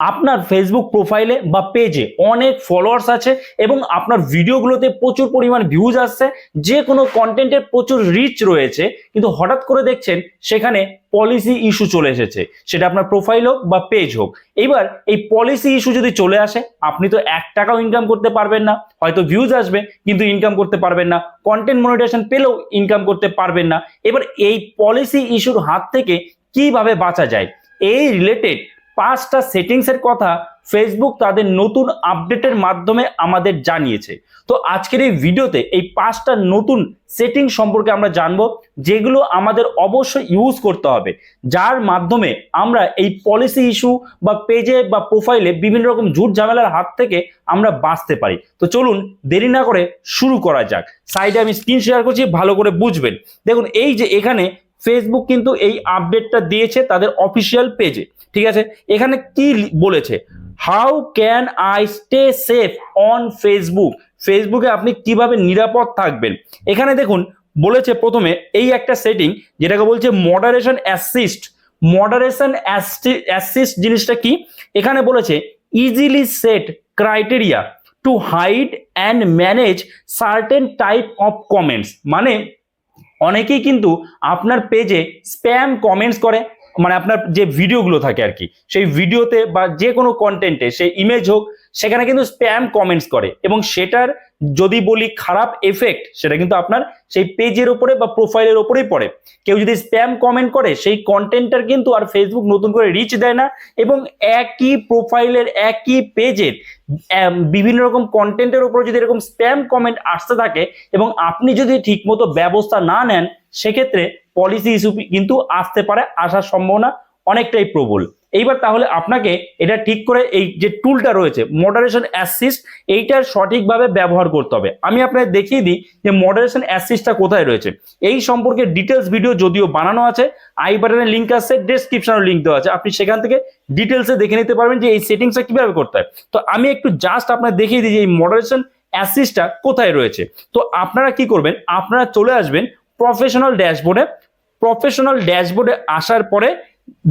আপনার ফেসবুক প্রোফাইলে বা পেজে অনেক ফলোয়ার্স আছে এবং আপনার ভিডিওগুলোতে প্রচুর পরিমাণ ভিউজ আসছে। যে কোনো কন্টেন্টের প্রচুর রিচ রয়েছে, কিন্তু হঠাৎ করে দেখছেন সেখানে পলিসি ইস্যু চলে এসেছে। সেটা আপনার প্রোফাইল হোক বা পেজ হোক। এবার এই পলিসি ইস্যু যদি চলে আসে, আপনি তো এক টাকাও ইনকাম করতে পারবেন না। হয়তো ভিউজ আসবে, কিন্তু ইনকাম করতে পারবেন না। কন্টেন্ট মনিটেশন পেলেও ইনকাম করতে পারবেন না। এবার এই পলিসি ইস্যুর হাত থেকে কীভাবে বাঁচা যায়? এই রিলেটেড পাঁচটা সেটিংসের কথা ফেসবুক তাদের নতুন আপডেটের মাধ্যমে আমাদের জানিয়েছে। তো আজকের এই ভিডিওতে এই পাঁচটা নতুন সেটিং সম্পর্কে আমরা জানব, যেগুলো আমাদের অবশ্যই ইউজ করতে হবে। যার মাধ্যমে আমরা এই পলিসি ইস্যু বা পেজে বা প্রোফাইলে বিভিন্ন রকম ঝুট ঝামেলার হাত থেকে আমরা বাঁচতে পারি। তো চলুন দেরি না করে শুরু করা যাক। সাইডে আমি স্ক্রিন শেয়ার করছি, ভালো করে বুঝবেন। দেখুন, এই যে এখানে ফেসবুক কিন্তু এই আপডেটটা দিয়েছে তাদের অফিসিয়াল পেজে ঠিক আছে? এখানে কি বলেছে? How can I stay safe on Facebook ফেসবুকে আপনি কীভাবে নিরাপদ থাকবেন? এখানে দেখুন, বলেছে প্রথমে এই একটা সেটিং যেটাকে বলছে মডারেশন অ্যাসিস্ট মডারেশন অ্যাসিস্ট জিনিসটা কি? এখানে বলেছে easily set criteria to hide and manage certain type of comments মানে অনেকেই কিন্তু আপনার পেজে স্প্যাম কমেন্টস করে। মানে আপনার যে ভিডিওগুলো থাকে আর কি, সেই ভিডিওতে বা যে কোনো কন্টেন্টে সেই ইমেজ হোক, সেখানে কিন্তু স্প্যাম কমেন্টস করে এবং সেটার যদি বলি খারাপ এফেক্ট সেটা কিন্তু আপনার সেই পেজের ওপরে বা প্রোফাইলের ওপরেই পড়ে। কেউ যদি স্প্যাম কমেন্ট করে, সেই কন্টেন্টটার কিন্তু আর ফেসবুক নতুন করে রিচ দেয় না এবং একই প্রোফাইলের একই পেজের বিভিন্ন রকম কন্টেন্টের উপর যদি এরকম স্প্যাম কমেন্ট আসতে থাকে এবং আপনি যদি ঠিকমতো ব্যবস্থা না নেন, সেক্ষেত্রে পলিসি ইস্যু কিন্তু আসতে পারে, আসার সম্ভাবনা অনেকটাই প্রবল। এইবার তাহলে আপনাকে এটা ঠিক করে এই যে টুলটা রয়েছে মডারেশন অ্যাসিস্ট এইটার সঠিকভাবে ব্যবহার করতে হবে। আমি আপনাকে দেখিয়ে দিই যে মডারেশন অ্যাসিস্টটা কোথায় রয়েছে। এই সম্পর্কে ডিটেলস ভিডিও যদিও বানানো আছে আই বাটনের লিঙ্ক আছে ডেসক্রিপশনের লিঙ্ক দেওয়া আছে। আপনি সেখান থেকে ডিটেলসে দেখে নিতে পারবেন যে এই সেটিংসটা কীভাবে করতে হয়। তো আমি একটু জাস্ট আপনাকে দেখিয়ে দিই যে এই মডারেশন অ্যাসিস্টটা কোথায় রয়েছে। তো আপনারা কি করবেন, আপনারা চলে আসবেন প্রফেশনাল ড্যাশবোর্ডে প্রফেশনাল ড্যাশবোর্ডে আসার পরে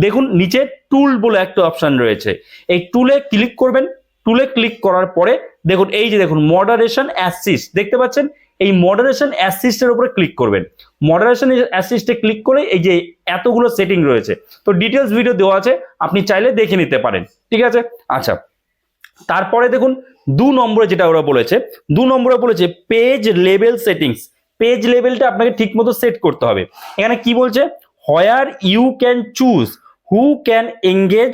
দেখুন, নিচে টুল বলে একটা অপশন রয়েছে। এই টুলে ক্লিক করবেন। টুলে ক্লিক করার পরে দেখুন, এই যে দেখুন মডারেশন অ্যাসিস্ট দেখতে পাচ্ছেন? এই মডারেশন অ্যাসিস্টের উপরে ক্লিক করবেন। মডারেশন অ্যাসিস্টে ক্লিক করে এই যে এতগুলো সেটিং রয়েছে। তো ডিটেলস ভিডিও দেওয়া আছে, আপনি চাইলে দেখে নিতে পারেন। ঠিক আছে? আচ্ছা। তারপরে দেখুন, দু নম্বরে যেটা ওরা বলেছে, দু নম্বরে বলেছে পেজ লেভেল সেটিংস পেজ লেভেলটা আপনাকে ঠিকমতো সেট করতে হবে। এখানে কি বলছে? Where you can choose who can engage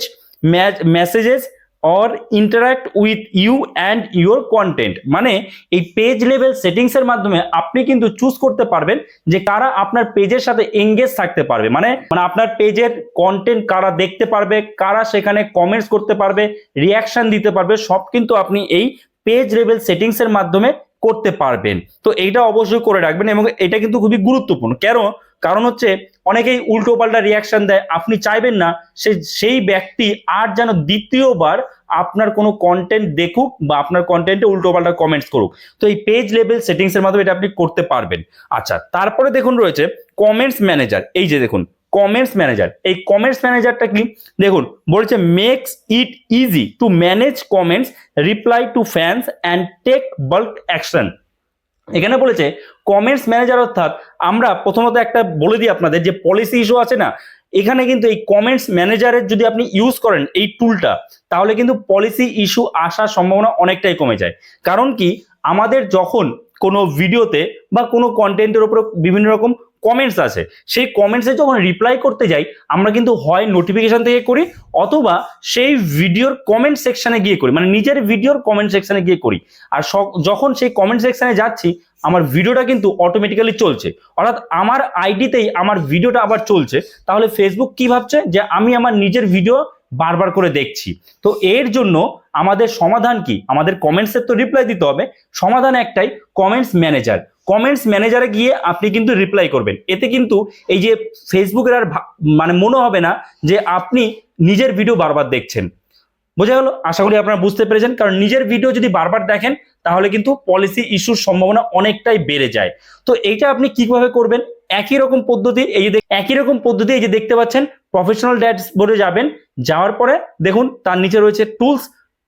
messages or interact with you and your content মানে এই পেজ লেভেল সেটিংসের মাধ্যমে আপনি কিন্তু চুজ করতে পারবেন যে কারা আপনার পেজের সাথে এঙ্গেজ থাকতে পারবে। মানে মানে আপনার পেজের কন্টেন্ট কারা দেখতে পারবে, কারা সেখানে কমেন্টস করতে পারবে রিয়াকশন দিতে পারবে, সব কিন্তু আপনি এই পেজ লেভেল সেটিংসের মাধ্যমে করতে পারবেন। তো এইটা অবশ্যই করে রাখবেন এবং এটা কিন্তু খুবই গুরুত্বপূর্ণ। কেন? কারণ হচ্ছে অনেকেই উল্টো পাল্টা রিয়াকশন দেয়, আপনি চাইবেন না, সে, সেই ব্যক্তি আর যেন দ্বিতীয়বার আপনার কোনো কন্টেন্ট দেখুক বা আপনার কন্টেন্টে উল্টো পাল্টা কমেন্টস করুক। তো এই পেজ লেভেল সেটিংসের মাধ্যমে এটা আপনি করতে পারবেন। আচ্ছা তারপরে দেখুন রয়েছে কমেন্টস ম্যানেজার এই যে দেখুন কমেন্টস ম্যানেজার এই কমেন্টস ম্যানেজারটা কি? দেখুন, বলেছে makes it easy to manage comments reply to fans and take bulk action এখানে বলেছে কমেন্টস ম্যানেজার অর্থাৎ আমরা প্রথমত একটা বলে দিই আপনাদের, যে পলিসি ইস্যু আছে না, এখানে কিন্তু এই কমেন্টস ম্যানেজারের যদি আপনি ইউজ করেন এই টুলটা তাহলে কিন্তু পলিসি ইস্যু আসার সম্ভাবনা অনেকটাই কমে যায়। কারণ কি? আমাদের যখন কোনো ভিডিওতে বা কোনো কন্টেন্টের উপরে বিভিন্ন রকম কমেন্টস আছে। সেই কমেন্টসে যখন রিপ্লাই করতে যাই, আমরা কিন্তু হয় নোটিফিকেশান থেকে করি, অথবা সেই ভিডিওর কমেন্ট সেকশানে গিয়ে করি। মানে নিজের ভিডিওর কমেন্ট সেকশানে গিয়ে করি। আর যখন সেই কমেন্ট সেকশানে যাচ্ছি, আমার ভিডিওটা কিন্তু অটোমেটিক্যালি চলছে। অর্থাৎ আমার আইডিতেই আমার ভিডিওটা আবার চলছে। তাহলে ফেসবুক কি ভাবছে? যে আমি আমার নিজের ভিডিও বারবার করে দেখছি। তো এর জন্য আমাদের সমাধান কি? আমাদের কমেন্টসের তো রিপ্লাই দিতে হবে। সমাধান একটাই কমেন্টস ম্যানেজার কমেন্টস ম্যানেজারে গিয়ে আপনি কিন্তু রিপ্লাই করবেন। এতে কিন্তু এই যে ফেসবুকের আর মানে মনে হবে না যে আপনি নিজের ভিডিও বারবার দেখছেন। বোঝা গেল? আশা করি আপনারা বুঝতে পেরেছেন। কারণ নিজের ভিডিও যদি বারবার দেখেন, তাহলে কিন্তু পলিসি ইস্যুর সম্ভাবনা অনেকটাই বেড়ে যায়। তো এইটা আপনি কীভাবে করবেন? একই রকম পদ্ধতি, এই যে একই রকম পদ্ধতি, এই যে দেখতে পাচ্ছেন প্রফেশনাল ড্যাশবোর্ডে যাবেন, যাওয়ার পরে দেখুন, তার নিচে রয়েছে টুলস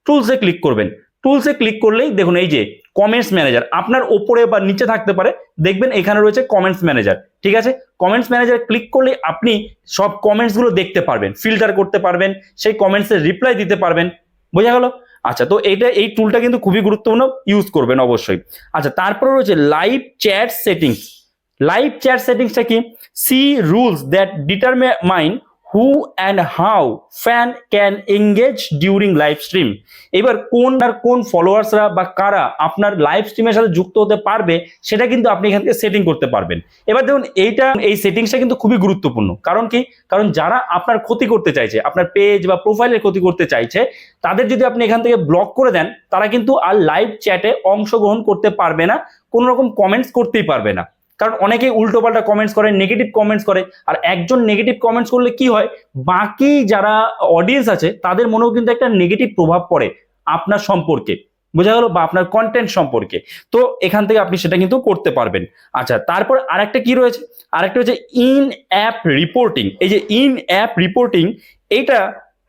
টুলসে ক্লিক করবেন। টুলসে ক্লিক করলেই দেখুন, এই যে কমেন্টস ম্যানেজার আপনার ওপরে বা নিচে থাকতে পারে, দেখবেন এখানে রয়েছে কমেন্টস ম্যানেজার ঠিক আছে? কমেন্টস ম্যানেজার ক্লিক করলে আপনি সব কমেন্টসগুলো দেখতে পারবেন ফিল্টার করতে পারবেন, সেই কমেন্টসের রিপ্লাই দিতে পারবেন, বোঝা গেল? আচ্ছা তো এইটা, এই টুলটা কিন্তু খুবই গুরুত্বপূর্ণ ইউজ করবেন অবশ্যই। আচ্ছা তারপরে রয়েছে live chat settings live chat সেটিংসটা কি? See rules that determine who and how fan can engage during live stream এবার কোন আর কোন ফলোয়ার্সরা বা কারা আপনার লাইভ স্ট্রিমের সাথে যুক্ত হতে পারবে, সেটা কিন্তু আপনি এখান থেকে সেটিং করতে পারবেন। এবার দেখুন, এইটা, এই সেটিংসটা কিন্তু খুবই গুরুত্বপূর্ণ। কারণ কি? কারণ যারা আপনার ক্ষতি করতে চাইছে, আপনার পেজ বা প্রোফাইলের ক্ষতি করতে চাইছে, তাদের যদি আপনি এখান থেকে ব্লক করে দেন, তারা কিন্তু আর লাইভ চ্যাটে অংশগ্রহণ করতে পারবে না কোনো রকম কমেন্টস করতেই পারবে না। কারণ অনেকেই উল্টোপাল্টা কমেন্টস করে নেগেটিভ কমেন্টস করে, আর একজন নেগেটিভ কমেন্টস করলে কি হয়? বাকি যারা অডিয়েন্স আছে, তাদের মনেও কিন্তু একটা নেগেটিভ প্রভাব পড়ে আপনার সম্পর্কে। বোঝা গেল? বা আপনার কন্টেন্ট সম্পর্কে। তো এখান থেকে আপনি সেটা কিন্তু করতে পারবেন। আচ্ছা তারপর আরেকটা কি রয়েছে? আরেকটা হচ্ছে ইন অ্যাপ রিপোর্টিং এই যে ইন অ্যাপ রিপোর্টিং এইটা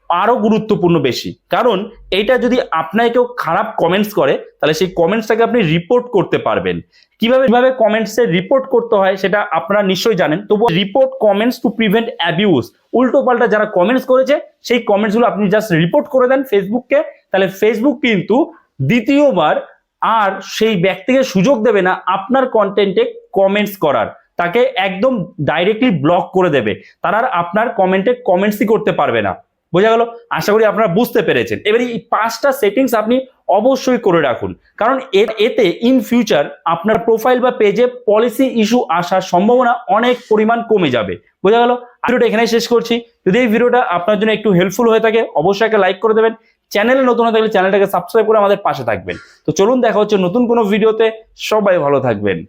আরও গুরুত্বপূর্ণ বেশি। কারণ এটা যদি আপনাকে কেউ খারাপ কমেন্টস করে, তাহলে সেই কমেন্টসটাকে আপনি রিপোর্ট করতে পারবেন। কীভাবে কীভাবে কমেন্টসে রিপোর্ট করতে হয় সেটা আপনারা নিশ্চয়ই জানেন। তবু report comments to prevent abuse উল্টো পাল্টা যারা কমেন্টস করেছে, সেই কমেন্টসগুলো আপনি জাস্ট রিপোর্ট করে দেন ফেসবুককে তাহলে ফেসবুক কিন্তু দ্বিতীয়বার আর সেই ব্যক্তিকে সুযোগ দেবে না আপনার কন্টেন্টে কমেন্টস করার। তাকে একদম ডাইরেক্টলি ব্লক করে দেবে। তারা আর আপনার কমেন্টে কমেন্টসই করতে পারবে না। বোঝা গেল? আশা করি আপনারা বুঝতে পেরেছেন। এবারে এই পাঁচটা সেটিংস আপনি অবশ্যই করে রাখুন। কারণ এতে ইন ফিউচার আপনার প্রোফাইল বা পেজে পলিসি ইস্যু আসার সম্ভাবনা অনেক পরিমাণ কমে যাবে। বোঝা গেল? ভিডিওটা এখানে শেষ করছি। যদি এই ভিডিওটা আপনার জন্য একটু হেল্পফুল হয়ে থাকে, অবশ্যই একটা লাইক করে দেবেন। চ্যানেলে নতুন হয়ে থাকলে চ্যানেলটাকে সাবস্ক্রাইব করে আমাদের পাশে থাকবেন। তো চলুন দেখা হচ্ছে নতুন কোনো ভিডিওতে সবাই ভালো থাকবেন।